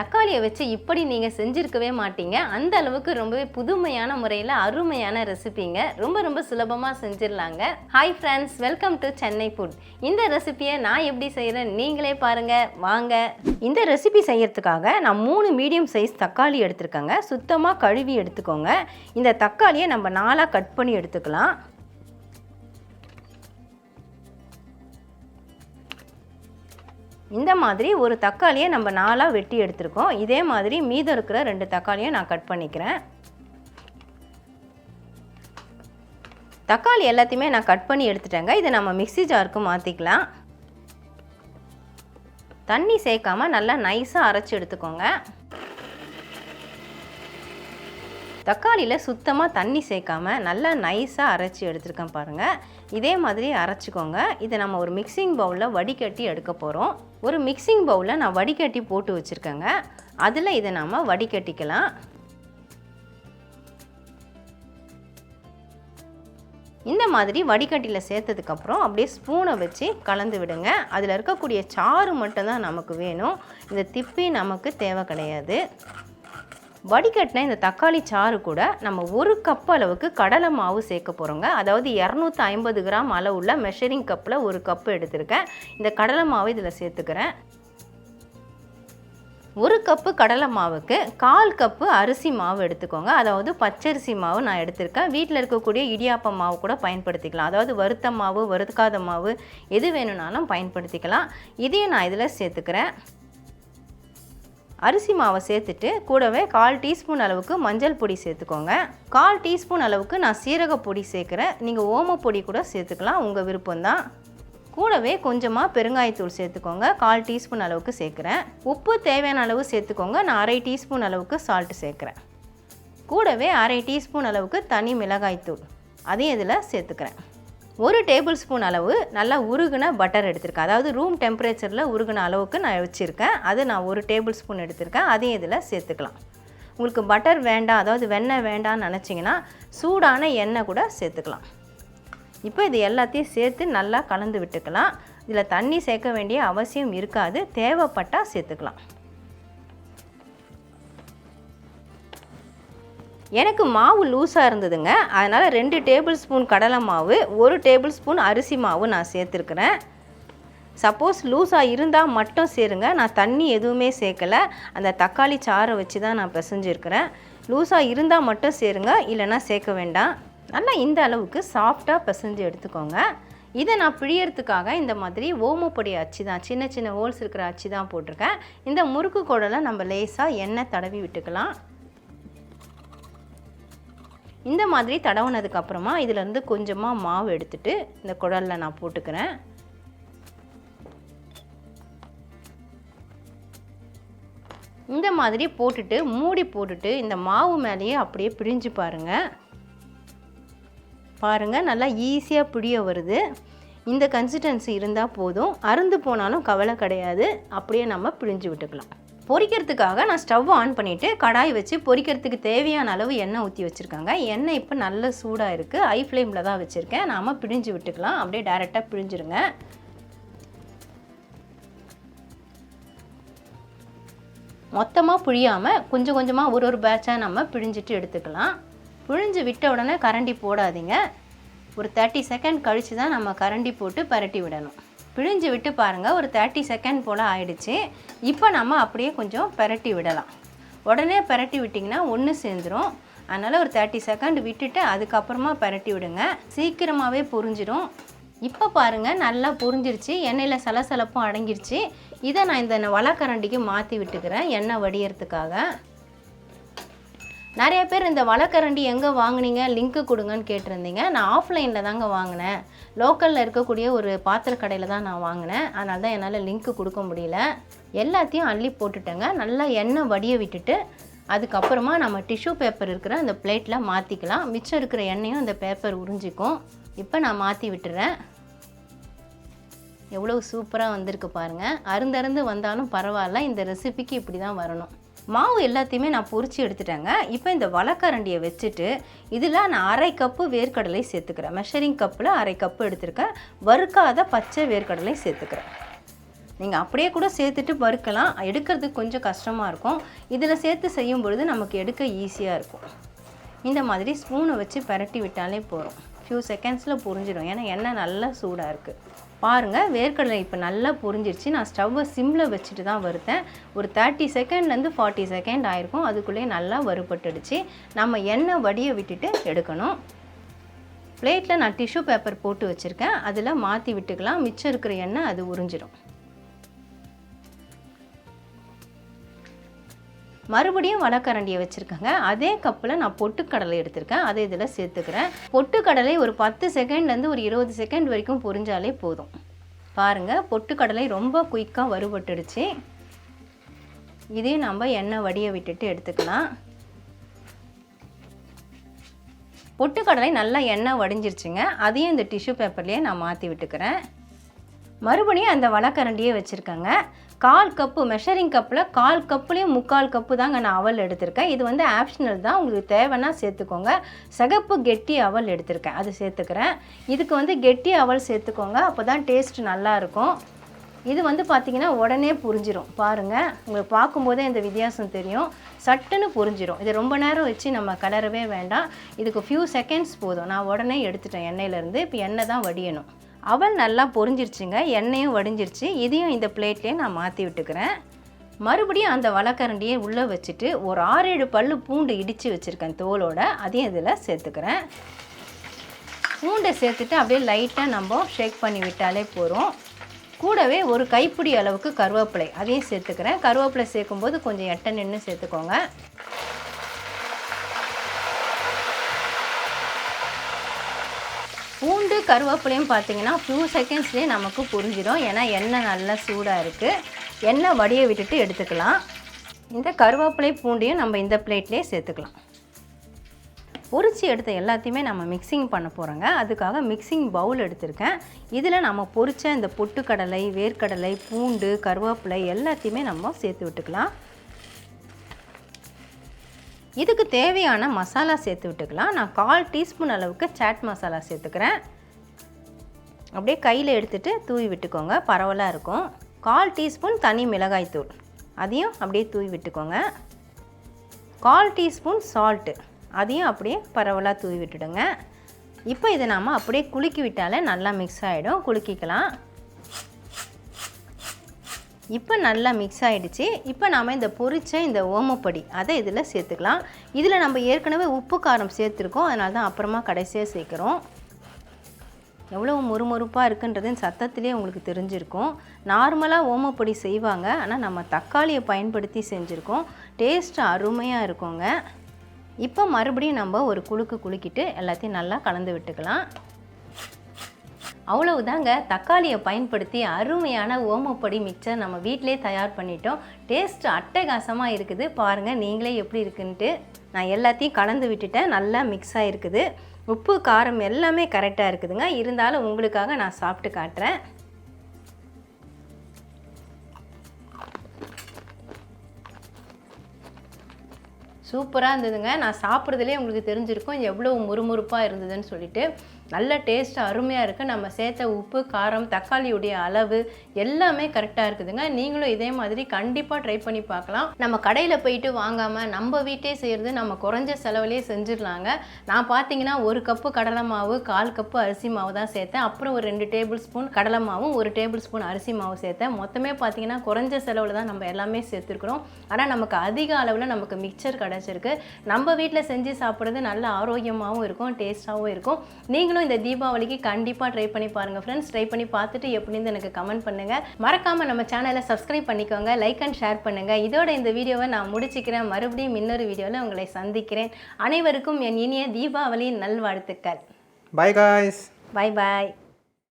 தக்காளியை வச்சு இப்படி நீங்கள் செஞ்சுருக்கவே மாட்டீங்க. அந்த அளவுக்கு ரொம்பவே புதுமையான முறையில் அருமையான ரெசிபிங்க. ரொம்ப ரொம்ப சுலபமாக செஞ்சிடலாங்க. Hi friends welcome to Chennai food இந்த ரெசிபியை நான் எப்படி செய்கிறேன் நீங்களே பாருங்கள் வாங்க. இந்த ரெசிபி செய்யறதுக்காக நான் மூணு மீடியம் சைஸ் தக்காளி எடுத்திருக்கேங்க. சுத்தமாக கழுவி எடுத்துக்கோங்க. இந்த தக்காளியை நம்ம நாலாக கட் பண்ணி எடுத்துக்கலாம். இந்த மாதிரி ஒரு தக்காளியை நம்ம நாலாக வெட்டி எடுத்திருக்கோம். இதே மாதிரி மீதம் இருக்கிற ரெண்டு தக்காளியை நான் கட் பண்ணிக்கிறேன். தக்காளி எல்லாத்தையுமே நான் கட் பண்ணி எடுத்துட்டேங்க. இதை நம்ம மிக்சி ஜாருக்கு மாற்றிக்கலாம் தண்ணி சேர்க்காமல் நல்லா நைஸாக அரைச்சி எடுத்துக்கோங்க. தக்காளியில் சுத்தமாக தண்ணி சேர்க்காம நல்லா நைஸாக அரைச்சி எடுத்துருக்கேன் பாருங்கள் இதே மாதிரி அரைச்சிக்கோங்க. இதை நம்ம ஒரு மிக்சிங் பவுலில் வடிகட்டி எடுக்க போகிறோம் ஒரு மிக்சிங் பவுலில் நான் வடிகட்டி போட்டு வச்சுருக்கேங்க. அதில் இதை நம்ம வடிகட்டிக்கலாம். இந்த மாதிரி வடிகட்டியில் சேர்த்ததுக்கப்புறம் அப்படியே ஸ்பூனை வச்சு கலந்து விடுங்க. அதில் இருக்கக்கூடிய சாறு மட்டும்தான் நமக்கு வேணும். இந்த திப்பி நமக்கு தேவை கிடையாது. வடிகட்டின இந்த தக்காளி சாறு கூட நம்ம ஒரு கப் அளவுக்கு கடலை மாவு சேர்க்க போகிறோங்க அதாவது இரநூத்தி ஐம்பது கிராம் அளவுள்ள மெஷரிங் கப்பில் ஒரு கப் எடுத்திருக்கேன். இந்த கடலை மாவு இதில் சேர்த்துக்கிறேன். ஒரு கப்பு கடலை மாவுக்கு கால் கப்பு அரிசி மாவு எடுத்துக்கோங்க. அதாவது பச்சரிசி மாவு நான் எடுத்திருக்கேன். வீட்டில் இருக்கக்கூடிய இடியாப்ப மாவு கூட பயன்படுத்திக்கலாம். அதாவது வறுத்த மாவு வறுக்காத மாவு எது வேணும்னாலும் பயன்படுத்திக்கலாம். இதையும் நான் இதில் சேர்த்துக்கிறேன். அரிசி மாவை சேர்த்துட்டு கூடவே கால் டீஸ்பூன் அளவுக்கு மஞ்சள் பொடி சேர்த்துக்கோங்க. கால் டீஸ்பூன் அளவுக்கு நான் சீரக பொடி சேர்க்குறேன். நீங்கள் ஓமப்பொடி கூட சேர்த்துக்கலாம் உங்கள் விருப்பம்தான் கூடவே கொஞ்சமாக பெருங்காயத்தூள் சேர்த்துக்கோங்க. கால் டீஸ்பூன் அளவுக்கு சேர்க்குறேன். உப்பு தேவையான அளவு சேர்த்துக்கோங்க. நான் அரை டீஸ்பூன் அளவுக்கு சால்ட்டு சேர்க்குறேன். கூடவே அரை டீஸ்பூன் அளவுக்கு தனி மிளகாய்த்தூள் அதையும் இதில் சேர்த்துக்கிறேன். ஒரு டேபிள் ஸ்பூன் அளவு நல்லா உருகுன பட்டர் எடுத்திருக்கேன். அதாவது ரூம் டெம்பரேச்சரில் உருகுன அளவுக்கு நான் வச்சுருக்கேன். அது நான் ஒரு டேபிள் ஸ்பூன் எடுத்திருக்கேன். அதையும் இதில் சேர்த்துக்கலாம். உங்களுக்கு பட்டர் வேண்டாம் அதாவது வெண்ணெய் வேண்டாம்னு நினச்சிங்கன்னா சூடான எண்ணெய் கூட சேர்த்துக்கலாம். இப்போ இது எல்லாத்தையும் சேர்த்து நல்லா கலந்து விட்டுக்கலாம். இதில் தண்ணி சேர்க்க வேண்டிய அவசியம் இருக்காது. தேவைப்பட்டால் சேர்த்துக்கலாம். எனக்கு மாவு லூஸாக இருந்ததுங்க. அதனால் ரெண்டு டேபிள் ஸ்பூன் கடலை மாவு ஒரு டேபிள் ஸ்பூன் அரிசி மாவு நான் சேர்த்துருக்குறேன். சப்போஸ் லூஸாக இருந்தால் மட்டும் சேருங்க. நான் தண்ணி எதுவுமே சேர்க்கலை. அந்த தக்காளி சாறை வச்சு தான் நான் பிசைஞ்சிருக்கிறேன். லூஸாக இருந்தால் மட்டும் சேருங்க. இல்லைன்னா சேர்க்க வேண்டாம். நல்லா இந்த அளவுக்கு சாஃப்டாக பிசைஞ்சு எடுத்துக்கோங்க. இதை நான் பிழியறதுக்காக இந்த மாதிரி ஓமப்பொடி அச்சு தான் சின்ன சின்ன ஹோல்ஸ் இருக்கிற அச்சு தான் போட்டிருக்கேன். இந்த முறுக்கு குடலை நம்ம லேசாக எண்ணெய் தடவி விட்டுக்கலாம். இந்த மாதிரி தடவுனதுக்கு அப்புறமா இதிலேருந்து கொஞ்சமாக மாவு எடுத்துட்டு இந்த குடலில் நான் போட்டுக்கிறேன். இந்த மாதிரி போட்டுட்டு மூடி போட்டுட்டு இந்த மாவு மேலேயே அப்படியே பிழிஞ்சு பாருங்கள் பாருங்கள் நல்லா ஈஸியாக பிடிய வருது. இந்த கன்சிஸ்டன்சி இருந்தால் போதும். அருந்து போனாலும் கவலை கிடையாது. அப்படியே நம்ம பிழிஞ்சு விட்டுக்கலாம். பொரிக்கிறதுக்காக நான் ஸ்டவ் ஆன் பண்ணிவிட்டு கடாய் வச்சு பொரிக்கிறதுக்கு தேவையான அளவு எண்ணெய் ஊற்றி வச்சுருக்காங்க. எண்ணெய் இப்போ நல்ல சூடாக இருக்குது ஐ ஃப்ளேமில் தான் வச்சுருக்கேன். நாம் பிழிஞ்சு விட்டுக்கலாம். அப்படியே டேரெக்டாக பிழிஞ்சிருங்க. மொத்தமாக புழியாமல் கொஞ்சம் கொஞ்சமாக ஒரு ஒரு பேட்சாக நம்ம பிழிஞ்சிட்டு எடுத்துக்கலாம். பிழிஞ்சு விட்ட உடனே கரண்டி போடாதீங்க. ஒரு தேர்ட்டி செகண்ட் கழித்து தான் நம்ம கரண்டி போட்டு பரட்டி விடணும். பிழிஞ்சு விட்டு பாருங்கள் ஒரு தேர்ட்டி செகண்ட் போல் ஆயிடுச்சு. இப்போ நம்ம அப்படியே கொஞ்சம் பரட்டி விடலாம். உடனே பரட்டி விட்டிங்கன்னா ஒன்று சேர்ந்துடும் அதனால் ஒரு தேர்ட்டி செகண்ட் விட்டுட்டு அதுக்கப்புறமா பரட்டி விடுங்க. சீக்கிரமாகவே புரிஞ்சிடும் இப்போ பாருங்கள் நல்லா புரிஞ்சிருச்சு. எண்ணெயில் சலசலப்பும் அடங்கிருச்சு. இதை நான் இந்த வலக்கரண்டிக்கு மாற்றி விட்டுக்கிறேன் எண்ணெய் வடியறதுக்காக. நிறைய பேர் இந்த வழக்கரண்டி எங்கே வாங்குனீங்க? லிங்க்கு கொடுங்கன்னு கேட்டிருந்தீங்க. நான் ஆஃப்லைனில் தாங்க வாங்கினேன். லோக்கலில் இருக்கக்கூடிய ஒரு பாத்திர கடையில் தான் நான் வாங்கினேன். அதனால தான் என்னால் லிங்க்கு கொடுக்க முடியல. எல்லாத்தையும் அள்ளி போட்டுட்டேங்க. நல்லா எண்ணெய் வடிய விட்டுட்டு அதுக்கப்புறமா நம்ம டிஷ்யூ பேப்பர் இருக்கிற அந்த பிளேட்டில் மாற்றிக்கலாம் மிச்சம் இருக்கிற எண்ணெயும் அந்த பேப்பர் உறிஞ்சிக்கும். இப்போ நான் மாற்றி விட்டுறேன். எவ்வளோ சூப்பராக வந்திருக்கு பாருங்கள் அருந்தருந்து வந்தாலும் பரவாயில்ல இந்த ரெசிபிக்கு இப்படி தான் வரணும். மாவு எல்லாத்தையுமே நான் பொறிச்சு எடுத்துட்டேங்க. இப்போ இந்த வலக்கரண்டியை வச்சுட்டு இதில் நான் அரை கப்பு வேர்க்கடலை சேர்த்துக்கிறேன். மெஷரிங் கப்பில் அரை கப்பு எடுத்திருக்கேன். வறுக்காத பச்சை வேர்க்கடலை சேர்த்துக்கிறேன். நீங்கள் அப்படியே கூட சேர்த்துட்டு வறுக்கலாம். எடுக்கிறதுக்கு கொஞ்சம் கஷ்டமாக இருக்கும். இதில் சேர்த்து செய்யும் பொழுது நமக்கு எடுக்க ஈஸியாக இருக்கும். இந்த மாதிரி ஸ்பூனை வச்சு பரட்டி விட்டாலே போதும். ஃபியூ செகண்ட்ஸில் புரிஞ்சிடும். ஏன்னா எண்ணெய் நல்லா சூடாக இருக்குது பாருங்கள் வேர்க்கடலை இப்போ நல்லா பொரிஞ்சிருச்சு. நான் ஸ்டவ்வை சிம்மில் வச்சுட்டு தான் வறுத்தேன். ஒரு தேர்ட்டி செகண்ட்லேருந்து ஃபார்ட்டி செகண்ட் ஆயிருக்கும். அதுக்குள்ளேயே நல்லா வறுபட்டுடுச்சு. நம்ம எண்ணெய் வடியை விட்டுட்டு எடுக்கணும். பிளேட்டில் நான் டிஷ்யூ பேப்பர் போட்டு வச்சுருக்கேன். அதில் மாற்றி விட்டுக்கலாம். மிச்சம் இருக்கிற எண்ணெய் அது உறிஞ்சிடும் மறுபடியும் வடக்கரண்டியை வச்சுருக்கேங்க. அதே கப்பில் நான் பொட்டுக்கடலை எடுத்திருக்கேன். அதை இதில் சேர்த்துக்கிறேன். பொட்டுக்கடலை ஒரு பத்து செகண்ட்லேருந்து ஒரு இருபது செகண்ட் வரைக்கும் பொரிஞ்சாலே போதும். பாருங்கள் பொட்டுக்கடலை ரொம்ப குயிக்காக வறுபட்டுடுச்சு. இதையும் நம்ம எண்ணெய் வடிய விட்டுட்டு எடுத்துக்கலாம். பொட்டுக்கடலை நல்லா எண்ணெய் வடிஞ்சிருச்சுங்க. அதையும் இந்த டிஷ்யூ பேப்பர்லேயே நான் மாற்றி விட்டுக்கிறேன். மறுபடியும் அந்த வடக்கரண்டியே வச்சுருக்கேங்க. கால் கப்பு மெஷரிங் கப்பில் கால் கப்புலேயும் முக்கால் கப்பு தாங்க நான் அவல் எடுத்திருக்கேன். இது வந்து ஆப்ஷனல் தான். உங்களுக்கு தேவைன்னா சேர்த்துக்கோங்க. சிகப்பு கெட்டி அவல் எடுத்திருக்கேன். அது சேர்த்துக்கிறேன். இதுக்கு வந்து கெட்டி அவல் சேர்த்துக்கோங்க. அப்போ தான் டேஸ்ட் நல்லாயிருக்கும் இது வந்து பார்த்திங்கன்னா உடனே புரிஞ்சிரும். பாருங்கள் உங்களுக்கு பார்க்கும்போதே இந்த வித்தியாசம் தெரியும். சட்டுன்னு புரிஞ்சிடும் இதை ரொம்ப நேரம் வச்சு நம்ம கலரவே வேண்டாம். இதுக்கு ஃபியூ செகண்ட்ஸ் போதும். நான் உடனே எடுத்துட்டேன் எண்ணெயிலேருந்து. இப்போ எண்ணெய் தான் வடியணும். அவல் நல்லா பொரிஞ்சிருச்சுங்க எண்ணெயும் வடிஞ்சிருச்சு. இதையும் இந்த பிளேட்லேயே நான் மாற்றி விட்டுக்கிறேன். மறுபடியும் அந்த வழக்கரண்டியை உள்ளே வச்சுட்டு ஒரு ஆறு ஏழு பல் பூண்டு இடித்து வச்சுருக்கேன் தோலோட. அதையும் இதில் சேர்த்துக்கிறேன். பூண்டை சேர்த்துட்டு அப்படியே லைட்டாக நம்ம ஷேக் பண்ணி விட்டாலே போகிறோம் கூடவே ஒரு கைப்பிடி அளவுக்கு கருவேப்பிலை அதையும் சேர்த்துக்கிறேன். கருவேப்பிலை சேர்க்கும்போது கொஞ்சம் எட்ட நின்று சேர்த்துக்கோங்க. பூண்டு கருவேப்பிலையும் பார்த்தீங்கன்னா ஃபியூ செகண்ட்ஸ்லேயே நமக்கு புரிஞ்சிடும். ஏன்னா எண்ணெய் நல்லா சூடாக இருக்குது எண்ணெய் வடிய விட்டுட்டு எடுத்துக்கலாம். இந்த கருவேப்பிலை பூண்டையும் நம்ம இந்த பிளேட்லேயே சேர்த்துக்கலாம். பொரிச்சு எடுத்த எல்லாத்தையுமே நம்ம மிக்சிங் பண்ண போகிறோங்க அதுக்காக மிக்சிங் பவுல் எடுத்திருக்கேன். இதில் நம்ம பொரித்த இந்த பொட்டுக்கடலை வேர்க்கடலை பூண்டு கருவேப்பிலை எல்லாத்தையுமே நம்ம சேர்த்து விட்டுக்கலாம். இதுக்கு தேவையான மசாலா சேர்த்து விட்டுக்கலாம். நான் கால் டீஸ்பூன் அளவுக்கு சாட் மசாலா சேர்த்துக்கிறேன். அப்படியே கையில் எடுத்துகிட்டு தூவி விட்டுக்கோங்க. பரவலாக இருக்கும். கால் டீஸ்பூன் தனி மிளகாய் தூள். அதையும் அப்படியே தூவி விட்டுக்கோங்க. கால் டீஸ்பூன் சால்ட்டு அதையும் அப்படியே பரவலாக தூவி விட்டுடுங்க. இப்போ இதை நாம் அப்படியே குலுக்கி விட்டாலே நல்லா மிக்ஸ் ஆகிடும் குலுக்கிக்கலாம். இப்போ நல்லா மிக்ஸ் ஆகிடுச்சு இப்போ நாம் இந்த பொரிச்ச இந்த ஓமப்பொடி அதை இதில் சேர்த்துக்கலாம். இதில் நம்ம ஏற்கனவே உப்பு காரம் சேர்த்துருக்கோம். அதனால தான் அப்புறமா கடைசியாக சேர்க்குறோம். எவ்வளோ முறுமுறுப்பாக இருக்குன்றது சத்தத்திலே உங்களுக்கு தெரிஞ்சிருக்கும். நார்மலாக ஓமப்பொடி செய்வாங்க. ஆனால் நம்ம தக்காளியை பயன்படுத்தி செஞ்சுருக்கோம். டேஸ்ட் அருமையாக இருக்குங்க. இப்போ மறுபடியும் நம்ம ஒரு குலுக்கு குலுக்கிட்டு எல்லாத்தையும் நல்லா கலந்து விட்டுக்கலாம். அவ்வளவுதாங்க. தக்காளியை பயன்படுத்தி அருமையான ஓமப்பொடி மிக்சர் நம்ம வீட்டிலே தயார் பண்ணிட்டோம். டேஸ்ட் அட்டகாசமாக இருக்குது. பாருங்கள் நீங்களே எப்படி இருக்குன்ட்டு. நான் எல்லாத்தையும் கலந்து விட்டுட்டேன். நல்லா மிக்ஸ் ஆகிருக்குது உப்பு காரம் எல்லாமே கரெக்டாக இருக்குதுங்க. இருந்தாலும் உங்களுக்காக நான் சாப்பிட்டு காட்டுறேன். சூப்பராக இருந்ததுங்க. நான் சாப்பிட்றதுலே உங்களுக்கு தெரிஞ்சிருக்கும். எவ்வளோ முறுமுறுப்பாக இருந்ததுன்னு சொல்லிட்டு. நல்ல டேஸ்ட் அருமையாக இருக்குது நம்ம சேர்த்த உப்பு காரம் தக்காளியுடைய அளவு எல்லாமே கரெக்டாக இருக்குதுங்க. நீங்களும் இதே மாதிரி கண்டிப்பாக ட்ரை பண்ணி பார்க்கலாம். நம்ம கடையில் போயிட்டு வாங்காமல் நம்ம வீட்டே செய்கிறது நம்ம குறைஞ்ச செலவுலேயே செஞ்சிடலாங்க. நான் பார்த்தீங்கன்னா ஒரு கப்பு கடலை மாவு கால் கப்பு அரிசி மாவு தான் சேர்த்தேன். அப்புறம் ஒரு ரெண்டு டேபிள் ஸ்பூன் கடலை மாவும் ஒரு டேபிள் ஸ்பூன் அரிசி மாவு சேர்த்தேன். மொத்தமே பார்த்தீங்கன்னா குறைஞ்ச செலவில் தான் நம்ம எல்லாமே சேர்த்துருக்குறோம். ஆனால் நமக்கு அதிக அளவில் நமக்கு மிக்சர் கிடச்சிருக்கு. நம்ம வீட்டில் செஞ்சு சாப்பிட்றது நல்ல ஆரோக்கியமாகவும் இருக்கும் டேஸ்ட்டாகவும் இருக்கும். நீங்களும் நீங்களும் இந்த தீபாவளிக்கு கண்டிப்பாக ட்ரை பண்ணி பாருங்கள் ஃப்ரெண்ட்ஸ் ட்ரை பண்ணி பார்த்துட்டு எப்படின்னு எனக்கு கமெண்ட் பண்ணுங்கள் மறக்காமல் நம்ம சேனலை சப்ஸ்கிரைப் பண்ணிக்கோங்க லைக் அண்ட் ஷேர் பண்ணுங்கள் இதோட இந்த வீடியோவை நான் முடிச்சுக்கிறேன். மறுபடியும் இன்னொரு வீடியோவில் உங்களை சந்திக்கிறேன். அனைவருக்கும் என் இனிய தீபாவளி நல்வாழ்த்துக்கள். பாய் காய்ஸ் பாய் பாய்